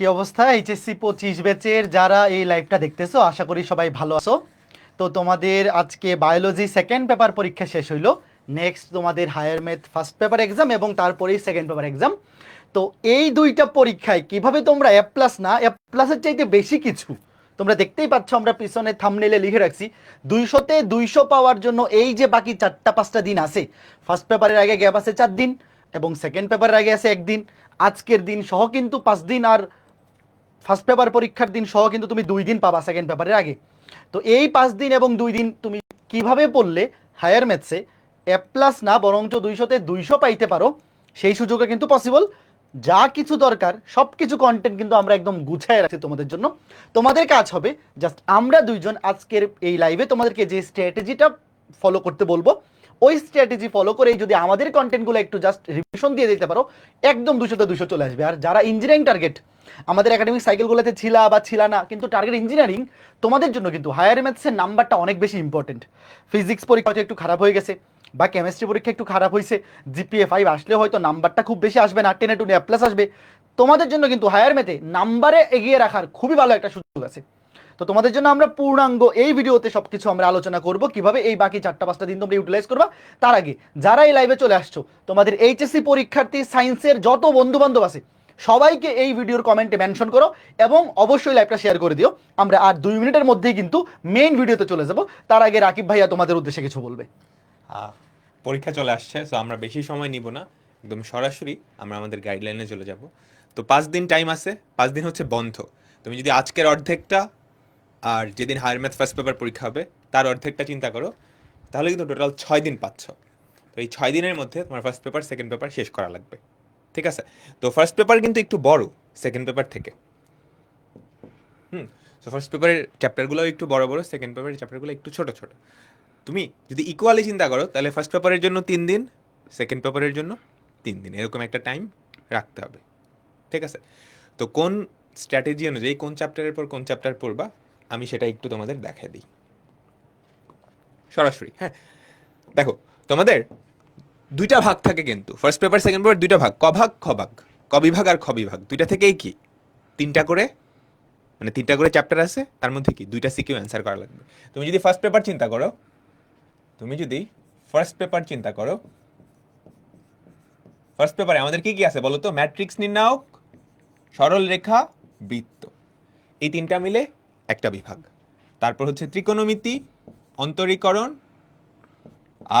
কি অবস্থা? এইচএসসি পঁচিশ ব্যাচের যারা এই লাইভটা দেখতেছো, আশা করি সবাই ভালো আছো। তো তোমাদের আজকে বায়োলজি সেকেন্ড পেপার পরীক্ষা শেষ হইল। নেক্সট তোমাদের higher math first paper exam এবং তারপরেই সেকেন্ড পেপার এক্সাম তো এই দুইটা পরীক্ষায় কীভাবে তোমরা এ প্লাস না এ প্লাসের চাইতে বেশি কিছু, তোমরা দেখতেই পাচ্ছ, আমরা পিছনে থামনেলে লিখে রাখছি। দুইশোতে দুইশো পাওয়ার জন্য এই যে বাকি চারটা, পাঁচটা দিন আছে। ফার্স্ট পেপারের আগে গ্যাপ আছে চার দিন এবং সেকেন্ড পেপারের আগে আছে একদিন। আজকের দিন সহ কিন্তু পাঁচ দিন আর ফার্স্ট পেপার পরীক্ষার দিন সহ কিন্তু তুমি দুই দিন পাবা সেকেন্ড পেপারের আগে। তো এই পাঁচ দিন এবং দুই দিন তুমি কীভাবে পড়লে হায়ার ম্যাথসে এ প্লাস না বরঞ্চ দুইশোতে দুইশো পাইতে পারো, সেই সুযোগে কিন্তু পসিবল যা কিছু দরকার, সব কিছু কন্টেন্ট কিন্তু আমরা একদম গুছায় রাখছি তোমাদের জন্য। তোমাদের কাজ হবে জাস্ট আমরা দুইজন আজকের এই লাইভে তোমাদেরকে যে স্ট্র্যাটেজিটা ফলো করতে বলব ওই স্ট্র্যাটেজি ফলো করে যদি আমাদের কন্টেন্টগুলো একটু জাস্ট রিভিশন দিয়ে দিতে পারো, একদম দুশোতে দুশো চলে আসবে। আর যারা ইঞ্জিনিয়ারিং টার্গেট আমাদের একাডেমিক সাইকেলগুলোতে ছিলা বা ছিলা না, কিন্তু টার্গেট ইঞ্জিনিয়ারিং তোমাদের জন্য কিন্তু হায়ার ম্যাথসের নাম্বারটা অনেক বেশি ইম্পর্টেন্ট ফিজিক্স পরীক্ষা হয়তো একটু খারাপ হয়ে গেছে, বা কেমিস্ট্রি পরীক্ষা একটু খারাপ হয়েছে জিপিএ ফাইভ আসলে হয়তো নাম্বারটা খুব বেশি আসবে না টেনে টুনে প্লাস আসবে। তোমাদের জন্য কিন্তু হায়ার ম্যাথে নাম্বারে এগিয়ে রাখার খুবই ভালো একটা সুযোগ আছে। তো তোমাদের জন্য আমরা পূর্ণাঙ্গ এই ভিডিওতে সবকিছু আমরা আলোচনা করব, কীভাবে এই বাকি চারটা পাঁচটা দিন তোমরা ইউটিলাইজ করবা। তার আগে, যারা এই লাইভে চলে আসছো, তোমাদের এইচএসসি পরীক্ষার্থী সায়েন্সের যত বন্ধু বান্ধব আছে, সবাইকে এই ভিডিওর কমেন্টে মেনশন করো এবং অবশ্যই লাইভটা শেয়ার করে দিও। আমরা আর দুই মিনিটের মধ্যেই কিন্তু মেইন ভিডিওতে চলে যাব। তার আগে রাকিব ভাইয়া তোমাদের উদ্দেশ্যে কিছু বলবে। পরীক্ষা চলে আসছে তো আমরা বেশি সময় নিব না। একদম সরাসরি আমরা আমাদের গাইডলাইনে চলে যাব। তো পাঁচ দিন টাইম আছে, পাঁচ দিন হচ্ছে বন্ধ। তুমি যদি আজকের অর্ধেকটা আর যেদিন হায়ার ম্যাথ ফার্স্ট পেপার পরীক্ষা হবে, তার অর্ধেকটা চিন্তা করো, তাহলে কিন্তু টোটাল ছয় দিন পাচ্ছ। তো এই ছয় দিনের মধ্যে তোমার ফার্স্ট পেপার সেকেন্ড পেপার শেষ করা লাগবে। ঠিক আছে? তো ফার্স্ট পেপার কিন্তু একটু বড় সেকেন্ড পেপার থেকে। হুম? তো ফার্স্ট পেপারের চ্যাপ্টারগুলো একটু বড় বড় সেকেন্ড পেপারের চ্যাপ্টারগুলো একটু ছোট ছোট। তুমি যদি ইকুয়ালি চিন্তা করো, তাহলে ফার্স্ট পেপারের জন্য তিন দিন সেকেন্ড পেপারের জন্য তিন দিন। এরকম একটা টাইম রাখতে হবে। ঠিক আছে? তো কোন স্ট্র্যাটেজি অনুযায়ী কোন চ্যাপ্টারের পর কোন চ্যাপ্টার পড়বা আমি সেটা একটু তোমাদের দেখাই দিই। সরাসরি হ্যাঁ। দেখো, তোমাদের দুইটা ভাগ থাকে কিন্তু। ফার্স্ট পেপার সেকেন্ড পেপার দুইটা ভাগ। ক ভাগ খ ভাগ ক বিভাগ আর খ বিভাগ দুইটা থেকেই কি? তিনটা করে মানে তিনটা করে চ্যাপ্টার আছে, তার মধ্যে কি? দুইটা সিকিউ অ্যান্সার করা লাগবে। তুমি যদি ফার্স্ট পেপার চিন্তা করো, তুমি যদি ফার্স্ট পেপার চিন্তা করো ফার্স্ট পেপারে আমাদের কি কি আছে বলো তো? ম্যাট্রিক্স নির্ণায়ক, সরল রেখা, বৃত্ত। এই তিনটা মিলে একটা বিভাগ। তারপর হচ্ছে ত্রিকোণমিতি, অন্তরীকরণ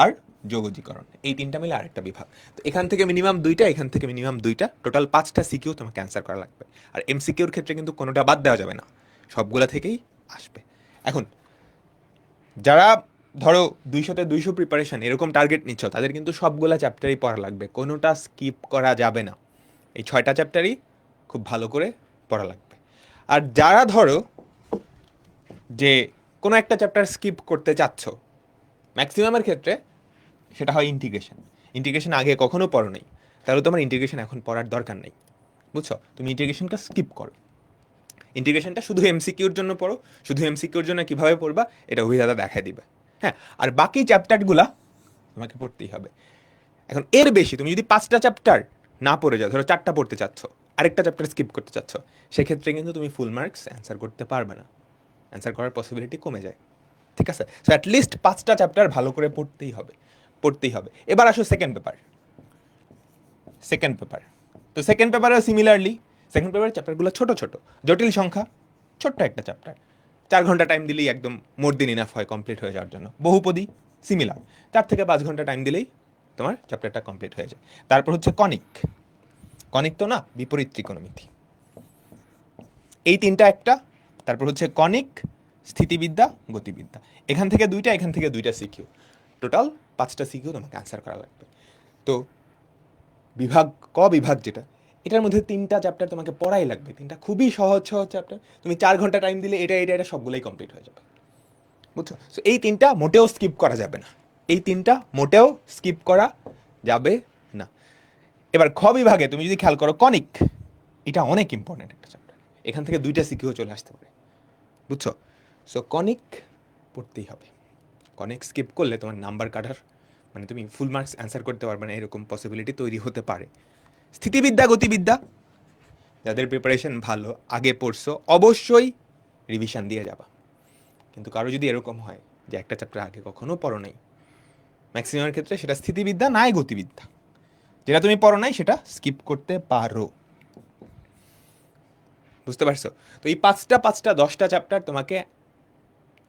আর যোগজীকরণ। এই তিনটা মিলে আরেকটা বিভাগ। তো এখান থেকে মিনিমাম দুইটা, এখান থেকে মিনিমাম দুইটা। টোটাল পাঁচটা সিকিউ তোমাকে অ্যান্সার করা লাগবে। আর এমসিকিউর ক্ষেত্রে কিন্তু কোনোটা বাদ দেওয়া যাবে না। সবগুলা থেকেই আসবে। এখন, যারা ধরো দুইশোতে দুইশো প্রিপারেশন এরকম টার্গেট নিচ্ছ, তাদের কিন্তু সবগুলা চ্যাপ্টারই পড়া লাগবে। কোনোটা স্কিপ করা যাবে না। এই ছয়টা চ্যাপ্টারই খুব ভালো করে পড়া লাগবে। আর যারা ধরো যে কোনো একটা চ্যাপ্টার স্কিপ করতে চাচ্ছ ম্যাক্সিমামের ক্ষেত্রে সেটা হয় ইন্টিগ্রেশন ইন্টিগ্রেশন আগে কখনো পড়ো নেই। তাহলে তোমার ইন্টিগ্রেশন এখন পড়ার দরকার নেই। বুঝছ? তুমি ইন্টিগ্রেশনটা স্কিপ করো। ইন্টিগ্রেশনটা শুধু এমসিকিউর জন্য পড়ো। শুধু এমসিকিউর জন্য কীভাবে পড়বা, এটা অভিদাতা দেখায় দিবে। হ্যাঁ আর বাকি চ্যাপ্টারগুলা তোমাকে পড়তেই হবে। এখন এর বেশি তুমি যদি পাঁচটা চ্যাপ্টার না পড়ে যাও, ধরো চারটা পড়তে চাচ্ছ, আরেকটা চ্যাপ্টার স্কিপ করতে চাচ্ছ, সেক্ষেত্রে কিন্তু তুমি ফুল মার্কস অ্যান্সার করতে পারবে না। অ্যান্সার করার পসিবিলিটি কমে যায়। ঠিক আছে? সো অ্যাটলিস্ট পাঁচটা চ্যাপ্টার ভালো করে পড়তেই হবে পড়তেই হবে। এবার আসো সেকেন্ড পেপার সেকেন্ড পেপার তো সেকেন্ড পেপারেও সিমিলারলি সেকেন্ড পেপারের চ্যাপ্টারগুলো ছোট ছোট, জটিল সংখ্যা, ছোট্ট একটা চ্যাপ্টার চার ঘণ্টা টাইম দিলেই একদম মোর দিন ইনাফ হয় কমপ্লিট হয়ে যাওয়ার জন্য। বহুপদী সিমিলার চার থেকে পাঁচ ঘণ্টা টাইম দিলেই তোমার চ্যাপ্টারটা কমপ্লিট হয়ে যায়। তারপর হচ্ছে কনিক কনিক তো না, বিপরীত ত্রিকোণমিতি। এই তিনটা একটা তারপর হচ্ছে কনিক স্থিতিবিদ্যা, গতিবিদ্যা। এখান থেকে দুইটা, এখান থেকে দুইটা সিকিউ টোটাল পাঁচটা সিকিউ তোমাকে অ্যান্সার করা লাগবে। তো বিভাগ, ক বিভাগ যেটা, এটার মধ্যে তিনটা চ্যাপ্টার তোমাকে পড়াই লাগবে। তিনটা খুবই সহজ সহজ চ্যাপ্টার তুমি চার ঘণ্টা টাইম দিলে এটা এটা এটা সবগুলোই কমপ্লিট হয়ে যাবে। বুঝছ? সো এই তিনটা মোটেও স্কিপ করা যাবে না। এই তিনটা মোটেও স্কিপ করা যাবে না। এবার খ বিভাগে তুমি যদি খেয়াল করো কনিক এটা অনেক ইম্পর্টেন্ট একটা এখান থেকে দুইটা সিকিউ চলে আসতে পারে। বুঝছ? সো কনিক পড়তেই হবে। কনিক স্কিপ করলে তোমার নাম্বার কাটার মানে তুমি ফুল মার্কস অ্যান্সার করতে পারবে না, এরকম পসিবিলিটি তৈরি হতে পারে। স্থিতিবিদ্যা, গতিবিদ্যা, যাদের প্রিপারেশন ভালো, আগে পড়ছো, অবশ্যই রিভিশন দিয়ে যাবা। কিন্তু কারও যদি এরকম হয় যে একটা চ্যাপ্টার আগে কখনো পড়ো নাই ম্যাক্সিমামের ক্ষেত্রে সেটা স্থিতিবিদ্যা নাই গতিবিদ্যা। যেটা তুমি পড়ো নাই, সেটা স্কিপ করতে পারো। বুঝতে পারছ? তো এই পাঁচটা পাঁচটা, দশটা চ্যাপ্টার তোমাকে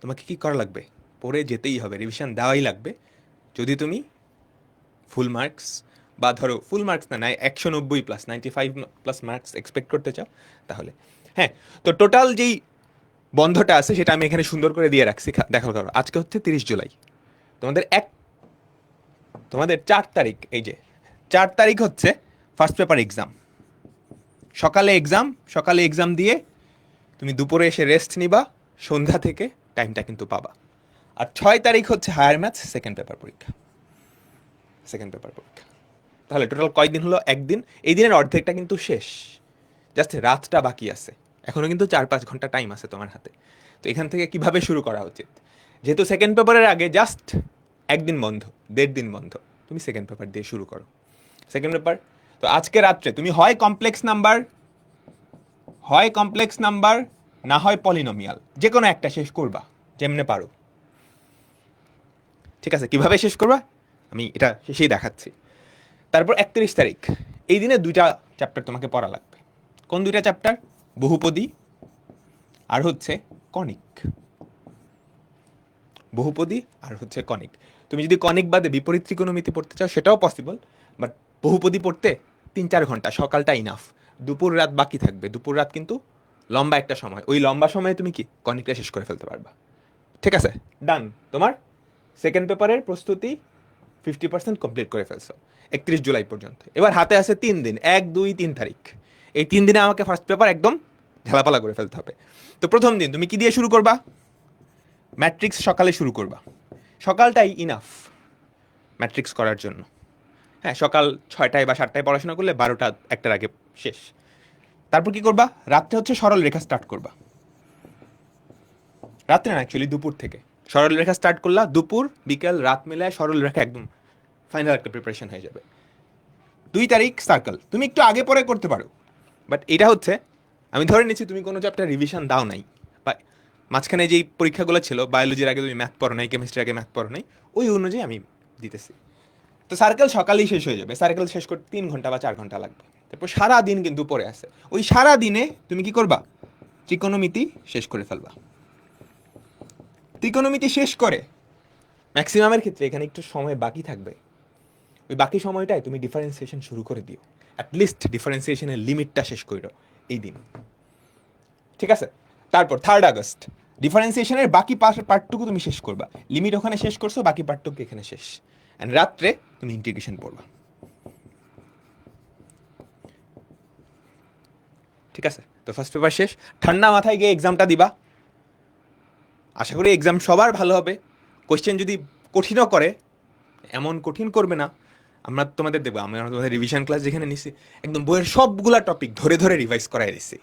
তোমাকে কি করা লাগবে? পড়ে যেতেই হবে রিভিশন দেওয়াই লাগবে। যদি তুমি ফুল মার্কস বা ধরো ফুল মার্কস না, নাই, একশো নব্বই plus ninety five plus marks expect করতে চাও, তাহলে। হ্যাঁ তো টোটাল যেই বন্ধটা আছে, সেটা আমি এখানে সুন্দর করে দিয়ে রাখছি দেখো করো আজকে হচ্ছে তিরিশ জুলাই। তোমাদের এক, তোমাদের চার তারিখ, এই যে, চার তারিখ হচ্ছে ফার্স্ট পেপার এক্সাম সকালে এক্সাম সকালে এক্সাম দিয়ে তুমি দুপুরে এসে রেস্ট নিবা, সন্ধ্যা থেকে টাইমটা কিন্তু পাবা। আর ছয় তারিখ হচ্ছে হায়ার ম্যাথস সেকেন্ড পেপার পরীক্ষা। সেকেন্ড পেপার পরীক্ষা। তাহলে টোটাল কয়দিন হলো? একদিন। এই দিনের অর্ধেকটা কিন্তু শেষ। জাস্ট রাতটা বাকি আছে। এখনও কিন্তু চার পাঁচ ঘণ্টা টাইম আছে তোমার হাতে। তো এখান থেকে কীভাবে শুরু করা উচিত? যেহেতু সেকেন্ড পেপারের আগে জাস্ট একদিন বন্ধ, দেড় দিন বন্ধ। তুমি সেকেন্ড পেপার দিয়ে শুরু করো। সেকেন্ড পেপার তো আজকে রাত্রে তুমি হয় কমপ্লেক্স নাম্বার হয় কমপ্লেক্স নাম্বার না হয় পলিনোমিয়াল যে কোনো একটা শেষ করবা, যেমনে পারো। ঠিক আছে, কীভাবে শেষ করবা? আমি এটা শেষেই দেখাচ্ছি। তারপর একত্রিশ তারিখ, এই দিনে দুইটা চ্যাপ্টার তোমাকে পড়া লাগবে। কোন দুইটা চ্যাপ্টার বহুপদী আর হচ্ছে কনিক বহুপদী আর হচ্ছে কনিক তুমি যদি কনিক বাদে বিপরীত ত্রিকোণমিতি পড়তে চাও, সেটাও পসিবল বাট বহুপদী পড়তে তিন চার ঘণ্টা, সকালটা ইনাফ দুপুর রাত বাকি থাকবে। দুপুর রাত কিন্তু লম্বা একটা সময়। ওই লম্বা সময়ে তুমি কি? কনিকটা শেষ করে ফেলতে পারবা। ঠিক আছে? ডান তোমার সেকেন্ড পেপারের প্রস্তুতি ফিফটি পার্সেন্ট কমপ্লিট করে ফেলছো। একত্রিশ জুলাই পর্যন্ত। এবার হাতে আছে তিন দিন। এক, দুই, তিন তারিখ। এই তিন দিনে আমাকে ফার্স্ট পেপার একদম ঝালাপালা করে ফেলতে হবে। তো প্রথম দিন তুমি কি দিয়ে শুরু করবা? ম্যাট্রিক্স সকালে শুরু করবা। সকালটাই ইনাফ ম্যাট্রিক্স করার জন্য। হ্যাঁ সকাল ছয়টায় বা সাতটায় পড়াশোনা করলে বারোটা একটার আগে শেষ। তারপর কি করবা? রাত্রে হচ্ছে সরল রেখা স্টার্ট করবা। রাত্রে না অ্যাকচুয়ালি দুপুর থেকে। সরল রেখা স্টার্ট করলা, দুপুর, বিকেল, রাত মিলায় সরল রেখা একদম ফাইনাল একটা প্রিপারেশন হয়ে যাবে। দুই তারিখ সার্কেল তুমি একটু আগে পরে করতে পারো। বাট এটা হচ্ছে, আমি ধরে নিচ্ছি তুমি কোনো চ্যাপ্টার রিভিশন দাও নাই। বা মাঝখানে যেই পরীক্ষাগুলো ছিল বায়োলজির আগে তুমি ম্যাথ পড়ো নাই কেমিস্ট্রির আগে ম্যাথ পড়ো নাই, ওই অনুযায়ী আমি দিতেছি। তো সার্কেল সকালেই শেষ হয়ে যাবে। সার্কেল শেষ করতে তিন ঘণ্টা বা চার ঘণ্টা লাগবে। তারপর সারা দিন কিন্তু পড়ে আছে। ওই সারা দিনে তুমি কি করবা? ত্রিকোণমিতি শেষ করে ফেলবা। ত্রিকোণমিতি শেষ করে ম্যাক্সিমামের ক্ষেত্রে এখানে একটু সময় বাকি থাকবে। ওই বাকি সময়টায় তুমি ডিফারেন্সিয়েশন শুরু করে দিও। অ্যাটলিস্ট ডিফারেন্সিয়েশনের লিমিটটা শেষ করে এই দিন। ঠিক আছে? তারপর থার্ড আগস্ট। ডিফারেন্সিয়েশনের বাকি পার্টটুকু তুমি শেষ করবা। লিমিট ওখানে শেষ করছ, বাকি পার্টটুকু এখানে শেষ। অ্যান্ড রাত্রে তুমি ইন্টিগ্রেশন পড়বা। ঠিক আছে? তো ফার্স্ট পেপার শেষ। ঠান্ডা মাথায় গিয়ে এক্সামটা দিবা। আশা করি এক্সাম সবার ভালো হবে। কোশ্চেন যদি কঠিনও করে, এমন কঠিন করবে না, আমরা তোমাদের দেবো আমরা তোমাদের রিভিশন ক্লাস যেখানে নিছি, একদম বইয়ের সবগুলা টপিক ধরে ধরে রিভাইজ করাই দিছি।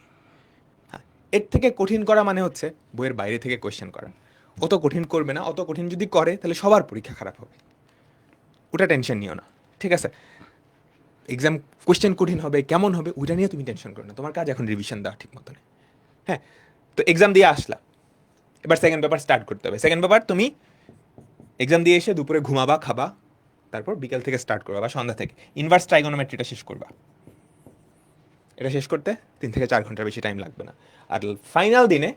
হ্যাঁ এর থেকে কঠিন করা মানে হচ্ছে বইয়ের বাইরে থেকে কোয়েশ্চেন করা। অত কঠিন করবে না, অত কঠিন যদি করে, তাহলে সবার পরীক্ষা খারাপ হবে। ওটা টেনশন নিও না, ঠিক আছে? এক্সাম কোয়েশ্চেন কঠিন হবে, কেমন হবে, ওইটা নিয়ে তুমি টেনশন করো না। তোমার কাজ এখন রিভিশন দেওয়া ঠিক মতন হ্যাঁ? তো এক্সাম দিয়ে আসলা এবার সেকেন্ড পেপার স্টার্ট করতে হবে। সেকেন্ড পেপার তুমি এক্সাম দিয়ে এসে দুপুরে ঘুমাবা, খাবা, তারপর বিকেল থেকে স্টার্ট করবা বা সন্ধ্যা থেকে। ইনভার্স ট্রাইগোনোমেট্রিটা শেষ করবা। এটা শেষ করতে তিন থেকে চার ঘণ্টার বেশি টাইম লাগবে না। আর ফাইনাল দিনে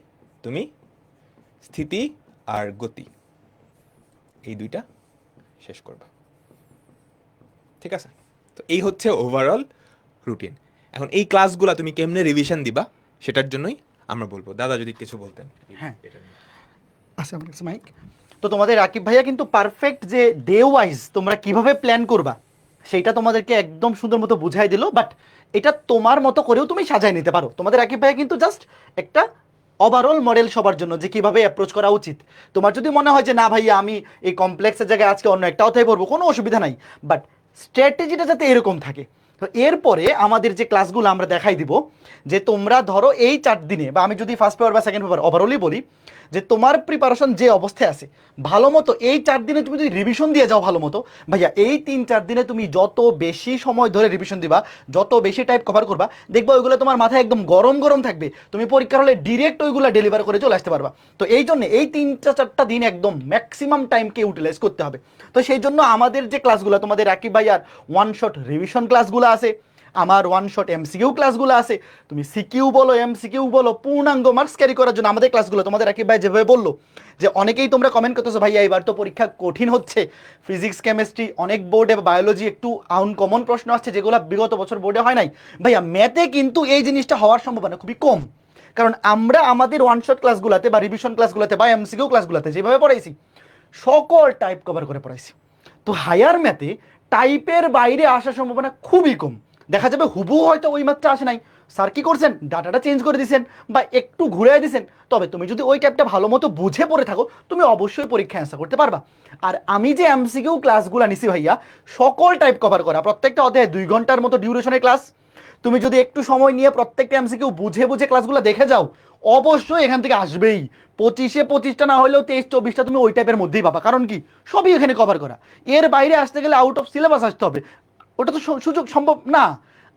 তুমি স্থিতি আর গতি, এই দুইটা শেষ করবা। ঠিক আছে? তো এই হচ্ছে ওভারঅল রুটিন এখন এই ক্লাসগুলো তুমি কেমনে রিভিশন দিবা সেটার জন্যই আমরা বলব। দাদা যদি কিছু বলতেন। হ্যাঁ। আচ্ছা আমার কাছে মাইক। তো তোমাদের রাকিব ভাইয়া কিন্তু পারফেক্ট যে ডে ওয়াইজ তোমরা কীভাবে প্ল্যান করবা সেইটা তোমাদেরকে একদম সুন্দর মতো বুঝাই দিল বাট এটা তোমার মতো করেও তুমি সাজায় নিতে পারো। তোমাদের রাকিব ভাইয়া কিন্তু জাস্ট একটা ওভারঅল মডেল সবার জন্য যে কীভাবে অ্যাপ্রোচ করা উচিত। তোমার যদি মনে হয় যে না ভাইয়া আমি এই কমপ্লেক্সের জায়গায় আজকে অন্য একটা অধ্যায় পড়ব কোনো অসুবিধা নাই। বাট স্ট্র্যাটেজিটা যাতে এরকম থাকে। তো এরপরে আমাদের যে ক্লাসগুলো আমরা দেখাই দিব, যে তোমরা ধরো এই চার দিনে, বা আমি যদি ফার্স্ট পেপার বা সেকেন্ড পেপার ওভারঅলই বলি যে তোমার প্রিপারেশন যে অবস্থায় আছে, ভালো মতো এই চার দিনে তুমি যদি রিভিশন দিয়ে যাও ভালো মতো, ভাইয়া, এই তিন চার দিনে তুমি যত বেশি সময় ধরে রিভিশন দিবা, যত বেশি টাইপ কভার করবা, দেখবা ওইগুলো তোমার মাথায় একদম গরম গরম থাকবে। তুমি পরীক্ষার হলে ডিরেক্ট ওইগুলো ডেলিভার করে চলে আসতে পারবা। তো এই জন্য এই তিনটা চারটা দিন একদম ম্যাক্সিমাম টাইমকে ইউটিলাইজ করতে হবে। তো সেই জন্য আমাদের যে ক্লাসগুলো তোমাদের রাকিব ভাইয়ার ওয়ান শট রিভিশন ক্লাসগুলো আছে আমার ওয়ান শট এমসিকিউ ক্লাসগুলো আছে। তুমি সিকিউ বলো এমসিকিউ বলো, পূর্ণাঙ্গ মার্কস ক্যারি করার জন্য আমাদের ক্লাসগুলো তোমাদের রাকিব ভাই যেভাবে বলল, যে অনেকেই তোমরা কমেন্ট করতেছো, ভাইয়া, এবার তো পরীক্ষা কঠিন হচ্ছে। ফিজিক্স কেমিস্ট্রি অনেক বোর্ডে বায়োলজি একটু আনকমন প্রশ্ন আসছে, যেগুলো বিগত বছর বোর্ডে হয় নাই। ভাইয়া ম্যাথে কিন্তু এই জিনিসটা হওয়ার সম্ভাবনা খুবই কম। কারণ আমরা আমাদের ওয়ান শট ক্লাসগুলোতে বা রিভিশন ক্লাসগুলোতে বা এমসিকিউ ক্লাসগুলোতে যেভাবে পড়াইছি, সকল টাইপ কভার করে পড়াইছি। তো হায়ার ম্যাথে টাইপের বাইরে আসার সম্ভাবনা খুবই কম। দেখা যাবে হুবু হয়তো ওই মাত্রা আসে নাই। স্যার কি করছেন? ডাটাটা চেঞ্জ করে দিয়েছেন বা একটু ঘুরে দিয়েছেন তবে তুমি যদি ওই ট্যাপটা ভালো মতো বুঝে পড়ে থাকো, তুমি অবশ্যই পরীক্ষা অ্যান্সার করতে পারবা। আর আমি যে এমসিকিউ ক্লাসগুলো নিছি ভাইয়া, সকল টাইপ কভার করা, প্রত্যেকটা অধ্যায়ে দুই ঘণ্টার মতো ডিউরেশনের ক্লাস তুমি যদি একটু সময় নিয়ে প্রত্যেকটা এমসিকিউ বুঝে বুঝে ক্লাসগুলো দেখে যাও, অবশ্যই এখান থেকে আসবেই। পঁচিশে পঁচিশটা না হলেও তেইশ, চব্বিশটা তুমি ওই টাইপের মধ্যেই পাবা। কারণ কি? সবই এখানে কভার করা। এর বাইরে আসতে গেলে আউট অফ সিলেবাস আসতে হবে। ওটা তো সুযোগ সম্ভব না।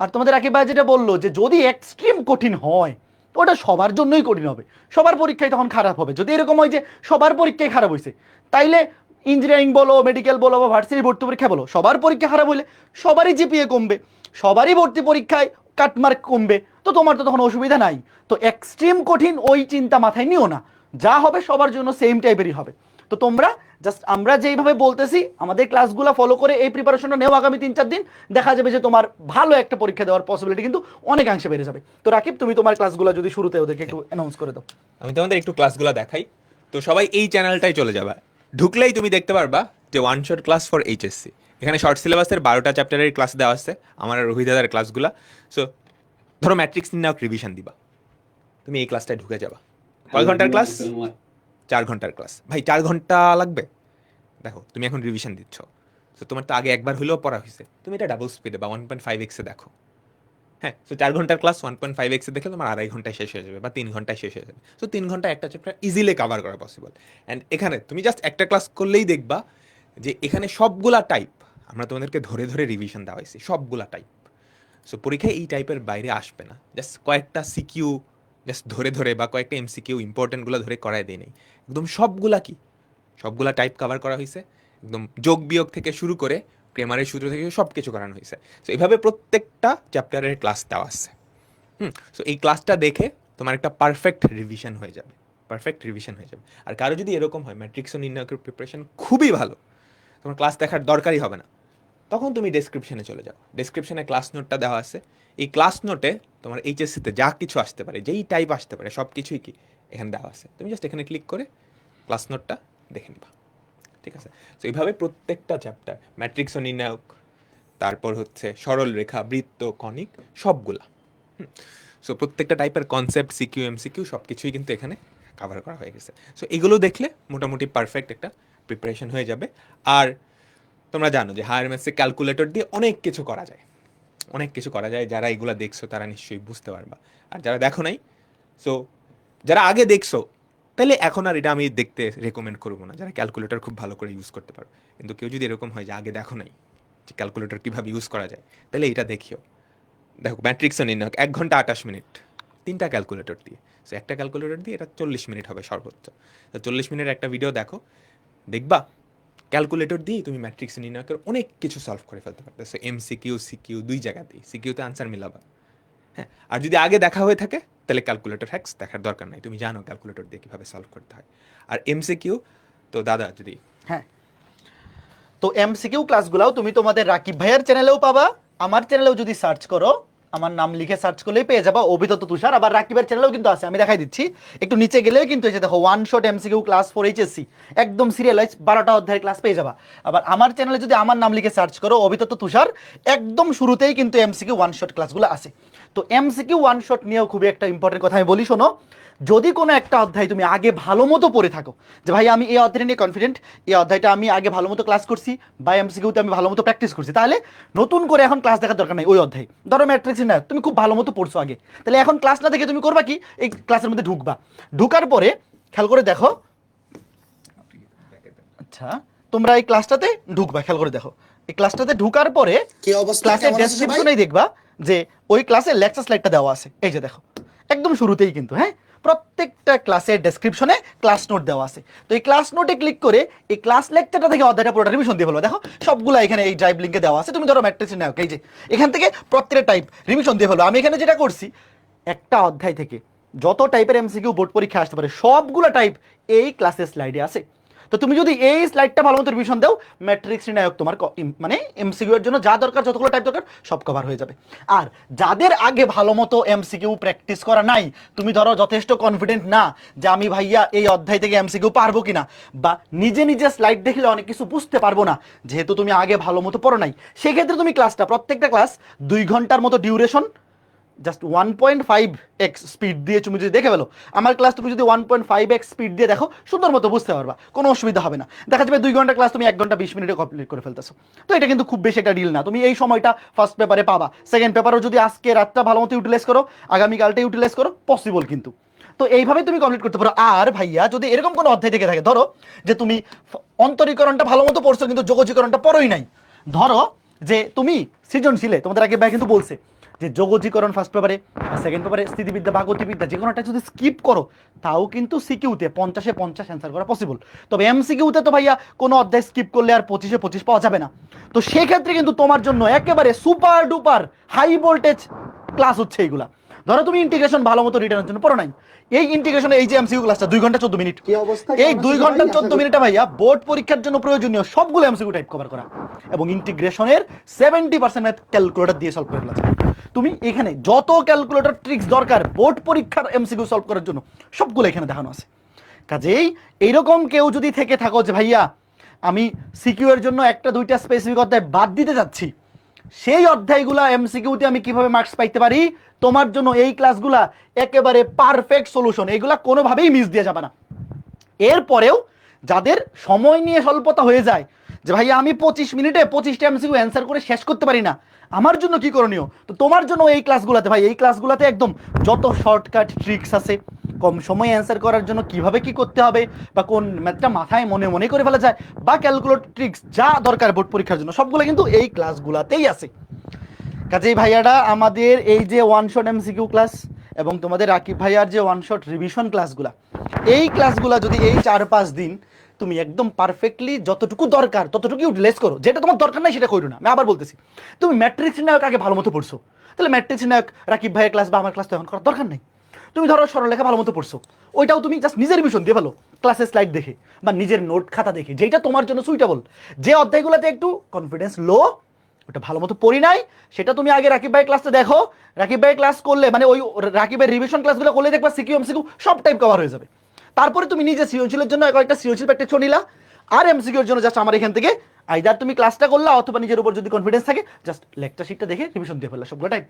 আর তোমাদের একেবারে যেটা বলল যে যদি এক্সট্রিম কঠিন হয় ওটা সবার জন্যই কঠিন হবে। সবার পরীক্ষায় তখন খারাপ হবে। যদি এরকম হয় যে সবার পরীক্ষায় খারাপ হয়েছে তাইলে ইঞ্জিনিয়ারিং বলো মেডিকেল বলো বা ভার্সিটি ভর্তি পরীক্ষা বলো, সবার পরীক্ষা খারাপ হলে সবারই জিপিএ কমবে, সবারই ভর্তি পরীক্ষায় কাটমার্ক কমবে, তো তোমার তো তখন অসুবিধা নাই। তো এক্সট্রিম কঠিন ওই চিন্তা মাথায় নিও না। যা হবে সবার জন্য সেম টাইপেরই হবে। তো তোমরা জাস্ট আমরা যেইভাবে বলতেছি, আমাদের ক্লাসগুলো ফলো করে এই প্রিপারেশনটা নেও আগামী তিন চার দিন। দেখা যাবে যে তোমার ভালো একটা পরীক্ষা দেওয়ার পসিবিলিটি কিন্তু অনেকাংশে বেড়ে যাবে। তো রাকিব, তুমি তোমার ক্লাসগুলো যদি শুরুতে ওদেরকে একটু অ্যানাউন্স করে দাও। আমি তোমাদের একটু ক্লাসগুলো দেখাই। তো সবাই এই চ্যানেলটাই চলে যাবে। ঢুকলেই তুমি দেখতে পারবা যে one shot class for HSC এখানে শর্ট সিলেবাসের বারোটা চ্যাপ্টারের ক্লাস দেওয়া আছে, আমার রোহিত দাদার ক্লাসগুলো সো ধরো ম্যাট্রিক্স নিয়ে নাও রিভিশন দিবা। তুমি এই ক্লাসটায় ঢুকে যাবা। কয় ঘণ্টার ক্লাস চার ঘণ্টার ক্লাস ভাই, চার ঘণ্টা লাগবে? দেখো, তুমি এখন রিভিশন দিচ্ছ। তো তোমার তো আগে একবার হলেও পড়া হয়েছে। তুমি এটা ডাবল স্পিডে বা ওয়ান পয়েন্ট ফাইভ এক্সে দেখো। হ্যাঁ তো চার ঘণ্টার ক্লাস ওয়ান পয়েন্ট ফাইভ এক্সে দেখলে তোমার আড়াই ঘন্টায় শেষ হয়ে যাবে বা তিন ঘন্টায় শেষ হয়ে যাবে। তো তিন ঘণ্টা একটা চ্যাপ্টার ইজিলি কভার করা পসিবল অ্যান্ড এখানে তুমি জাস্ট একটা ক্লাস করলেই দেখবা যে এখানে সবগুলা টাইপ আমরা তোমাদেরকে ধরে ধরে রিভিশন দেওয়া হয়েছে, সবগুলা টাইপ সো পরীক্ষায় এই টাইপের বাইরে আসবে না। জাস্ট কয়েকটা সিকিউ জাস্ট ধরে ধরে বা কয়েকটা এমসিকিউ ইম্পর্টেন্টগুলো ধরে করায় দেয় নেই। একদম সবগুলা কি? সবগুলা টাইপ কভার করা হয়েছে একদম যোগ বিয়োগ থেকে শুরু করে প্রেমারের সূত্র থেকে সব কিছু করানো হয়েছে সো এইভাবে প্রত্যেকটা চ্যাপ্টারের ক্লাস দেওয়া আছে। হুম সো এই ক্লাসটা দেখে তোমার একটা পারফেক্ট রিভিশন হয়ে যাবে। পারফেক্ট রিভিশন হয়ে যাবে। আর কারও যদি এরকম হয় ম্যাট্রিক্স ও প্রিপারেশন খুবই ভালো, তোমার ক্লাস দেখার দরকারই হবে না। তখন তুমি ডেসক্রিপশনে চলে যাও। ডেসক্রিপশনে ক্লাস নোটটা দেওয়া আছে। এই ক্লাস নোটে তোমার এইচএসসিতে যা কিছু আসতে পারে, যেই টাইপ আসতে পারে সব কিছুই কি এখানে দেওয়া আছে। তুমি জাস্ট এখানে ক্লিক করে ক্লাস নোটটা দেখে নিবা। ঠিক আছে? তো এইভাবে প্রত্যেকটা চ্যাপ্টার ম্যাট্রিক্স ও নির্ণায়ক, তারপর হচ্ছে সরল রেখা, বৃত্ত কনিক সবগুলা। সো প্রত্যেকটা টাইপের কনসেপ্ট সিকিউ এম সিকিউ সব কিছুই কিন্তু এখানে কভার করা হয়ে গেছে। সো এগুলো দেখলে মোটামুটি পারফেক্ট একটা প্রিপারেশন হয়ে যাবে। আর তোমরা জানো যে হায়ার ম্যাথসে ক্যালকুলেটর দিয়ে অনেক কিছু করা যায়। অনেক কিছু করা যায়, যারা এগুলো দেখছ তারা নিশ্চয়ই বুঝতে পারবা। আর যারা দেখো নাই সো যারা আগে দেখছ, তাহলে এখন আর এটা আমি দেখতে রেকমেন্ড করব না। যারা ক্যালকুলেটর খুব ভালো করে ইউজ করতে পারো। কিন্তু কেউ যদি এরকম হয় যে আগে দেখো নাই যে ক্যালকুলেটর কীভাবে ইউজ করা যায়, তাহলে এটা দেখিও। দেখো ম্যাট্রিক্স নির্ণায়ক এক ঘণ্টা আঠাশ মিনিট, তিনটা ক্যালকুলেটর দিয়ে। সো একটা ক্যালকুলেটর দিয়ে এটা চল্লিশ মিনিট হবে সর্বোচ্চ। তো চল্লিশ মিনিটের একটা ভিডিও দেখো, দেখবা ক্যালকুলেটর দিয়ে তুমি ম্যাট্রিক্স নির্ণায়কের অনেক কিছু সলভ করে ফেলতে পারতেছো। এম সিকিউ সিকিউ দুই জায়গাতেই। সিকিউতে আনসার মিলাবা। হ্যাঁ আর যদি আগে দেখা হয়ে থাকে, তাহলে ক্যালকুলেটর হ্যাক্স দেখার দরকার নাই। তুমি জানো ক্যালকুলেটর দিয়ে কীভাবে সলভ করতে হয়। আর এমসিকিউ তো দাদা যদি হ্যাঁ। তো এমসিকিউ ক্লাসগুলাও তুমি তোমাদের রাকিব ভাইয়ের চ্যানেলেও পাবা। আমার চ্যানেলেও যদি সার্চ করো আমার নাম লিখে সার্চ করলেই পেয়ে যাবা। অভিদত্ত তুষার, আবার রাকিবের চ্যানেলও কিন্তু আছে, আমি দেখাই দিচ্ছি। একটু নিচে গেলেও কিন্তু যে দেখো one shot MCQ class for HSC একদম সিরিয়ালাইজ বারোটা অধ্যায়ের ক্লাস পেয়ে যাবা। আবার আমার চ্যানেলে যদি আমার নাম লিখে সার্চ করো, অভিদত্ত তুষার, একদম শুরুতেই কিন্তু এমসিকিউ ওয়ান শট ক্লাসগুলো আছে। তো এমসিকিউ ওয়ান শট নিয়েও খুবই একটা ইম্পর্টেন্ট কথা আমি বলি, শোনো। যদি কোনো একটা অধ্যায় তুমি আগে ভালো মতো পড়ে থাকো যে ভাই আমি এই অধ্যায় নিয়ে কনফিডেন্ট এই অধ্যায়টা আমি আগে ভালো মতো ক্লাস করছি বা এমসিকিউতে আমি ভালো মতো প্র্যাকটিস করছি তাহলে নতুন করে এখন ক্লাস দেখার দরকার নেই ওই অধ্যায়। ধরো ম্যাট্রিক্স না তুমি খুব ভালো মতো পড়ছো আগে। তাহলে এখন ক্লাস না দেখে তুমি করবা কি? এই ক্লাসের মধ্যে ঢুকবা। ঢুকার পরে খেয়াল করে দেখো আচ্ছা তোমরা এই ক্লাসটাতে ঢুকবা খেয়াল করে দেখো। এই ক্লাসটাতে ঢুকার পরে কি অবস্থা? ক্লাসের ডেসক্রিপশনেই দেখবা যে ওই ক্লাসে লেকচার স্লাইডটা দেওয়া আছে। এই যে দেখো একদম শুরুতেই কিন্তু হ্যাঁ? প্রত্যেকটা ক্লাসের ডেসক্রিপশনে ক্লাস নোট দেওয়া আছে। তো এই ক্লাস নোটে ক্লিক করে এই ক্লাস লেকচারটা থেকে অধ্যায়টা পুরোটা রিভিশন দিয়ে ফেলব দেখো, সবগুলো এখানে এই ড্রাইভ লিঙ্কে দেওয়া আছে। তুমি ধরো ম্যাট্রিক্স নাও, এই যে, এখান থেকে প্রত্যেকটা টাইপ রিভিশন দিয়ে ফেলো। আমি এখানে যেটা করছি, একটা অধ্যায় থেকে যত টাইপের এমসিকিউ বোর্ড পরীক্ষা আসতে পারে, সবগুলো টাইপ এই ক্লাসের স্লাইডে আছে। তো তুমি যদি এই স্লাইডটা ভালো মতো রিভিশন দাও ম্যাট্রিক্স নির্ণায়ক তোমার মানে এমসিকিউ এর জন্য যা দরকার, যতগুলো টাইপ দরকার, সব কভার হয়ে যাবে। আর যাদের আগে ভালো মতো এমসিকিউ প্র্যাকটিস করা নাই, তুমি ধরো যথেষ্ট কনফিডেন্ট না যে আমি ভাইয়া এই অধ্যায় থেকে এমসিকিউ পারব কিনা, বা নিজে নিজে স্লাইড দেখলে অনেক কিছু বুঝতে পারব না, যেহেতু তুমি আগে ভালো মতো পড়ো নাই, সেক্ষেত্রে তুমি ক্লাসটা প্রত্যেকটা ক্লাস দুই ঘণ্টার মতো duration just one point five x speed দিয়ে তুমি যদি দেখে ফেলো, আমার ক্লাস তুমি যদি one point five x speed দিয়ে দেখো, সুন্দর মতো বুঝতে পারবা, কোনো অসুবিধা হবে না। দেখা যাবে দুই ঘণ্টা ক্লাস তুমি এক ঘণ্টা বিশ মিনিটে কমপ্লিট করে ফেলতেছো। তো এটা কিন্তু খুব বেশি একটা ডিল না। তুমি এই সময়টা ফার্স্ট পেপারে পাবা। সেকেন্ড পেপারও যদি আজকে রাতটা ভালো মতো ইউটিলাইজ করো, আগামীকালটা ইউটিলাইজ করো পসিবল কিন্তু। তো এইভাবে তুমি কমপ্লিট করতে পারো। আর ভাইয়া, যদি এরকম কোনো অধ্যায় থেকে থাকে, ধরো যে তুমি অন্তরীকরণটা ভালো মতো পড়ছো, কিন্তু যোগজীকরণটা পড়োই নাই। ধরো যে তুমি সৃজনশীলে, তোমাদের আগে ভাই কিন্তু বলছে যে যোগজীকরণ ফার্স্ট পেপারে সেকেন্ড পেপারে স্থিতিবিদ্যা বা গতিবিদ্যা যে কোনোটা যদি স্কিপ করো, তাও কিন্তু সিকিউতে পঞ্চাশে পঞ্চাশ অ্যান্সার করা পসিবল তবে এম সিকিউতে তো ভাইয়া কোনো অধ্যায় স্কিপ করলে আর পঁচিশে পঁচিশ পাওয়া যাবে না। তো সেক্ষেত্রে কিন্তু তোমার জন্য একেবারে super duper high voltage class হচ্ছে এইগুলা ধরো তুমি ইন্টিগ্রেশন ভালো মতো রিটার্নের জন্য পড়ো নাই। এই ইন্টিগ্রেশন এই যে এমসিকিউ ক্লাসটা দুই ঘণ্টা চোদ্দ মিনিট। এই দুই ঘণ্টা চোদ্দ আশা মিনিটে ভাইয়া বোর্ড পরীক্ষার জন্য প্রয়োজনীয় সবগুলো এমসিকিউ টাইপ কভার করা। এবং ইন্টিগ্রেশনের সেভেন্টি পার্সেন্ট ম্যাথ ক্যালকুলেটর দিয়ে সলভ করে ফেলা যায়। তুমি এখানে যত ক্যালকুলেটর ট্রিক্স দরকার বোর্ড পরীক্ষার এমসিকিউ সলভ করার জন্য সবগুলো এখানে দেখানো আছে। কাজেই এইরকম কেউ যদি থেকে থাকো যে ভাইয়া আমি সিকিউ এর জন্য একটা দুইটা স্পেসিফিক অধ্যায় বাদ দিতে যাচ্ছি সেই অধ্যায়গুলা এমসিকিউতে আমি কীভাবে মার্কস পাইতে পারি তোমার জন্য এই ক্লাসগুলা একেবারে পারফেক্ট সলিউশন এগুলা কোনোভাবেই মিস দিয়ে যাবে না। এরপরেও যাদের সময় নিয়ে স্বল্পতা হয়ে যায়, যে ভাই আমি পঁচিশ মিনিটে পঁচিশটা এমসিকিউ অ্যান্সার করে শেষ করতে পারি না, আমার জন্য কি করণীয়? তো তোমার জন্য এই ক্লাসগুলোতে ভাই, এই ক্লাসগুলোতে একদম যত শর্টকাট ট্রিক্স আছে, কম সময়ে অ্যান্সার করার জন্য কীভাবে কি করতে হবে, বা কোন ম্যাথটা মাথায় মনে মনে করে ফেলা যায়, বা ক্যালকুলেট ট্রিক্স যা দরকার বোর্ড পরীক্ষার জন্য, সবগুলো কিন্তু এই ক্লাসগুলোতেই আছে। কাজেই ভাইয়াটা আমাদের এই যে ওয়ান শট এমসিকিউ ক্লাস এবং তোমাদের রাকিব ভাইয়ার যে ওয়ান শট রিভিশন ক্লাসগুলা এই ক্লাসগুলা যদি এই চার পাঁচ দিন তুমি একদম পারফেক্টলি যতটুকু দরকার ততটুকু ইউটিলাইজ করো। যেটা তোমার দরকার নাই সেটা করো না। আমি আবার বলতেছি, তুমি ম্যাট্রিক্স নায়ক আগে ভালো মতো পড়ছো। তাহলে ম্যাট্রিক্স নায়ক রাকিব ভাইয়ের ক্লাস বা আমার ক্লাস তো এখন করার দরকার নেই। তুমি ধরো সরলরেখা ভালো মতো পড়ছো। ওইটাও তুমি জাস্ট নিজের রিভিশন দিয়ে ভালো ক্লাসের স্লাইড দেখে বা নিজের নোট খাতা দেখে যেটা তোমার জন্য সুইটেবল যে অধ্যায়গুলোতে একটু কনফিডেন্স লো ওটা ভালো মতো পড়ি নাই, সেটা তুমি আগে রাকিব ভাই ক্লাসটা দেখো। রাকিব ভাই ক্লাস করলে মানে ওই রাকিবের রিভিশন ক্লাসগুলো করলে দেখবা সিকিউ এমসিকিউ সব টাইপ কভার হয়ে যাবে। তারপরে তুমি নিজে সৃজনশীলের জন্য কয়েকটা সৃজনশীল প্র্যাকটিস নিলা, আর এমসিকিউর জন্য জাস্ট আমার এখান থেকে আইদার তুমি ক্লাসটা করলা অথবা নিজের উপর যদি কনফিডেন্স থাকে জাস্ট লেকচার শিটটা দেখে রিভিশন দিয়ে ফেললা সবগুলো টাইপ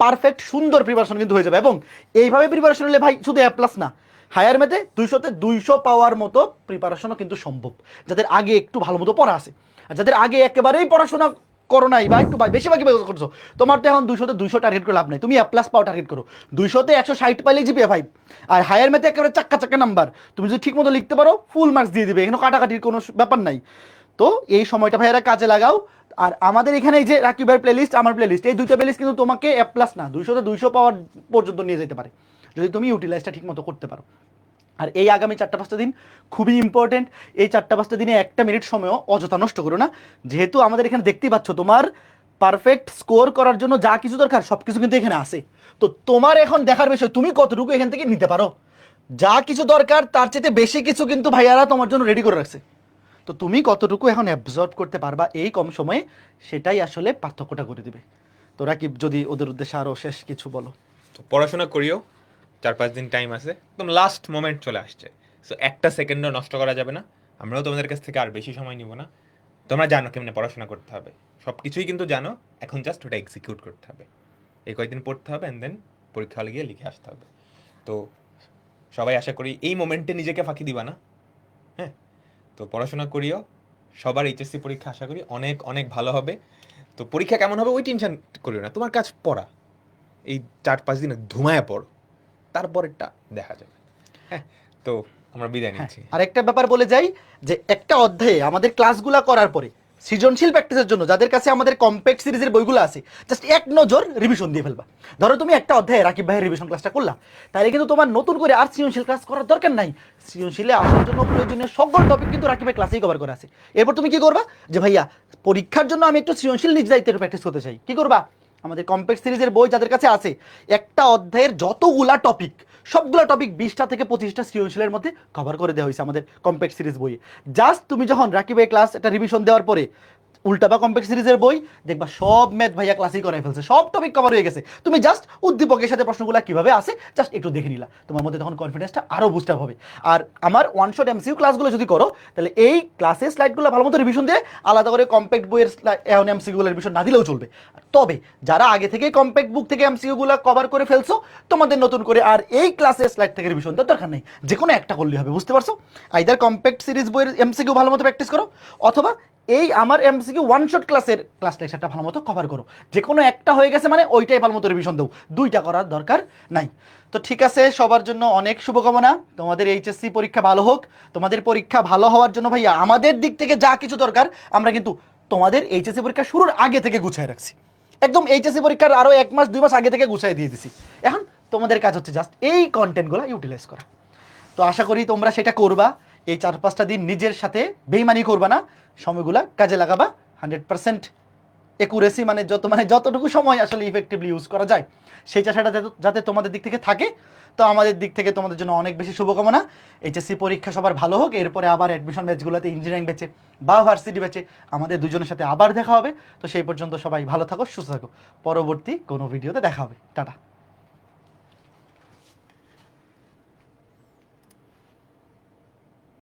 পারফেক্ট সুন্দর প্রিপারেশন কিন্তু হয়ে যাবে এবং এইভাবে প্রিপারেশন হলে ভাই শুধু এ প্লাস না হায়ার মেতে দুইশোতে দুইশো পাওয়ার মতো প্রিপারেশনও কিন্তু সম্ভব, যাদের আগে একটু ভালো মতো পড়া আছে। আর যাদের আগে একেবারেই পড়াশোনা করো নাই বা একটু বা- বেশিরভাগই বেশি করছ। তোমার তো এখন দুইশোতে দুইশো টার্গেট করে লাভ নাই। তুমি এ প্লাস পাও টার্গেট করো। দুইশোতে একশো ষাট পাইলে জিপিএ ফাইভ আর হায়ার মেতে একেবারে চাক্কা চাক্কা নাম্বার তুমি যদি ঠিক মতো লিখতে পারো ফুল মার্কস দিয়ে দিবে। এখানে কাটাকাটির কোনো ব্যাপার নাই। তো এই সময়টা ভাইয়ারা কাজে লাগাও। আর আমাদের এখানে এই যে রাকিবের প্লেলিস্ট আমার প্লেলিস্ট এই দুইটা প্লেলিস্ট কিন্তু তোমাকে এ প্লাস না, দুইশোতে দুইশো পাওয়ার পর্যন্ত নিয়ে যেতে পারে। যদি তুমি ইউটিলাইজটা ঠিক মতো করতে পারো। আর এই আগামী চারটা পাঁচটা দিন খুবই ইম্পর্টেন্ট এই চারটা পাঁচটা দিনে একটা মিনিট সময়ও অযথা নষ্ট করো না। যেহেতু আমাদের এখানে দেখতেই পাচ্ছ তোমার পারফেক্ট স্কোর করার জন্য যা কিছু দরকার সব কিছু কিন্তু এখানে আছে। তো তোমার এখন দেখার বিষয়, তুমি কতটুকু এখান থেকে নিতে পারো? যা কিছু দরকার, তার চেয়ে বেশি কিছু কিন্তু ভাইয়ারা তোমার জন্য রেডি করে রাখছে। তো তুমি কতটুকু এখন অ্যাবজর্ব করতে পারবা এই কম সময়ে, সেটাই আসলে পার্থক্যটা করে দিবে। তোরা কি যদি ওদের উদ্দেশ্যে আরও শেষ কিছু বলো? তো পড়াশোনা করিও। চার পাঁচ দিন টাইম আছে, একদম লাস্ট মোমেন্ট চলে আসছে। সো একটা সেকেন্ডও নষ্ট করা যাবে না। আমরাও তোমাদের কাছ থেকে আর বেশি সময় নিব না। তোমরা জানো কেমনে পড়াশোনা করতে হবে। সব কিছুই কিন্তু জানো, এখন জাস্ট ওটা এক্সিকিউট করতে হবে। এই কয়েকদিন পড়তে হবে অ্যান্ড দেন পরীক্ষা হলে গিয়ে লিখে আসতে হবে। তো, সবাই আশা করি এই মোমেন্টে নিজেকে ফাঁকি দিবা না। হ্যাঁ? তো পড়াশোনা করিও। সবার এইচএসসি পরীক্ষা আশা করি অনেক অনেক ভালো হবে। তো পরীক্ষা কেমন হবে ওই টেনশন করিও না। তোমার কাজ পড়া। এই চার পাঁচ দিনে ধুমায় পড়ো। তারপরেরটা দেখা যাবে। হ্যাঁ তো আমরা বিদায় হ্যাঁ, নিচ্ছি। আরেকটা ব্যাপার বলে যাই যে একটা অধ্যায়ে আমাদের ক্লাসগুলা করার পরে সৃজনশীল প্র্যাকটিসের জন্য যাদের কাছে আমাদের কম্প্যাক্ট সিরিজের বইগুলো আছে জাস্ট এক নজর রিভিশন দিয়ে ফেলবা। ধরো তুমি একটা অধ্যায়ে রাকিব ভাইয়ের রিভিশন ক্লাসটা করলা তাহলে কিন্তু তোমার নতুন করে আর সৃজনশীল ক্লাস করার দরকার নাই। সৃজনশীলে আসার জন্য প্রয়োজনীয় সকল টপিক কিন্তু রাকিবের ক্লাসেই কভার করা আছে। এরপর তুমি কি করবা? যে ভাইয়া পরীক্ষার জন্য আমি একটু সৃজনশীল নিজ দায়িত্বের প্র্যাকটিস করতে চাই। কি করবা? আমাদের কমপ্লেক্স সিরিজের বই যাদের কাছে আছে, একটা অধ্যায়ের যতগুলা টপিক সবগুলো টপিক বিশটা থেকে পঁচিশটা সৃজনশীলের মধ্যে কভার করে দেওয়া হয়েছে আমাদের কম্প্যাক্ট সিরিজ বই জাস্ট তুমি যখন রাকিবের ক্লাস একটা রিভিশন দেওয়ার পরে উল্টা বা কম্প্যাক্ট সিরিজের বই, দেখবা সব ম্যাথ ভাইয়া ক্লাসই করে ফেলছে, সব টপিক কভার হয়ে গেছে। তুমি জাস্ট উদ্দীপকের সাথে প্রশ্নগুলো কীভাবে আসে জাস্ট একটু দেখে নিলা। তোমার মধ্যে তখন কনফিডেন্সটা আরও বুস্ট হবে। আর আমার ওয়ান শট এমসিউ ক্লাসগুলো যদি করো, তাহলে এই ক্লাসের স্লাইডগুলো ভালো মতো রিভিশন দিয়ে আলাদা করে কম্প্যাক্ট বইয়ের এখন এমসিউগুলো রিভিশন না দিলেও চলবে। তবে, যারা আগে থেকে কম্প্যাক্ট বুক থেকে এমসিউগুলো কভার করে ফেলছো, তোমাদের নতুন করে আর এই ক্লাসের স্লাইড থেকে রিভিশন দেওয়ার দরকার নেই। যে কোনো একটা করলেই হবে, বুঝতে পারছ? আইদার কম্প্যাক্ট সিরিজ বইয়ের এমসিকিউ ভালো মতো প্র্যাকটিস করো, অথবা এই আমার এমসিকিউ ওয়ান শট ক্লাসের ক্লাস লেকচারটা ভালো মতো কভার করো। যে কোনো একটা হয়ে গেছে মানে ওইটাই ভালো মতো রিভিশন দেবো। দুইটা করার দরকার নাই। তো ঠিক আছে, সবার জন্য অনেক শুভকামনা। তোমাদের এইচএসসি পরীক্ষা ভালো হোক। তোমাদের পরীক্ষা ভালো হওয়ার জন্য ভাইয়া, আমাদের দিক থেকে যা কিছু দরকার, আমরা কিন্তু তোমাদের এইচএসসি পরীক্ষা শুরুর আগে থেকে গুছিয়ে রাখছি। একদম এইচএসসি পরীক্ষার আরও এক মাস, দুই মাস আগে থেকে গুছিয়ে দিয়ে দিছি। এখন তোমাদের কাজ হচ্ছে জাস্ট এই কন্টেন্টগুলো ইউটিলাইজ করা। তো আশা করি তোমরা সেটা করবা। এই চার পাঁচটা দিন নিজের সাথে বেইমানি করবা না। সময়গুলা কাজে লাগাবা। হান্ড্রেড পার্সেন্ট একুরেসি মানে যত মানে যতটুকু সময় আসলে ইফেক্টিভলি ইউজ করা যায়। সেই চেষ্টাটা যাতে- যাতে তোমাদের দিক থেকে থাকে। তো আমাদের দিক থেকে তোমাদের জন্য অনেক বেশি শুভকামনা। এইচএসসি পরীক্ষা সবার ভালো হোক। এরপরে আবার অ্যাডমিশন ব্যাচগুলোতে ইঞ্জিনিয়ারিং ব্যাচে বা ভার্সিটি ব্যাচে আমাদের দুজনের সাথে আবার দেখা হবে। তো সেই পর্যন্ত সবাই ভালো থাকো, সুস্থ থাকো। পরবর্তী কোনো ভিডিওতে দেখা হবে। টাটা।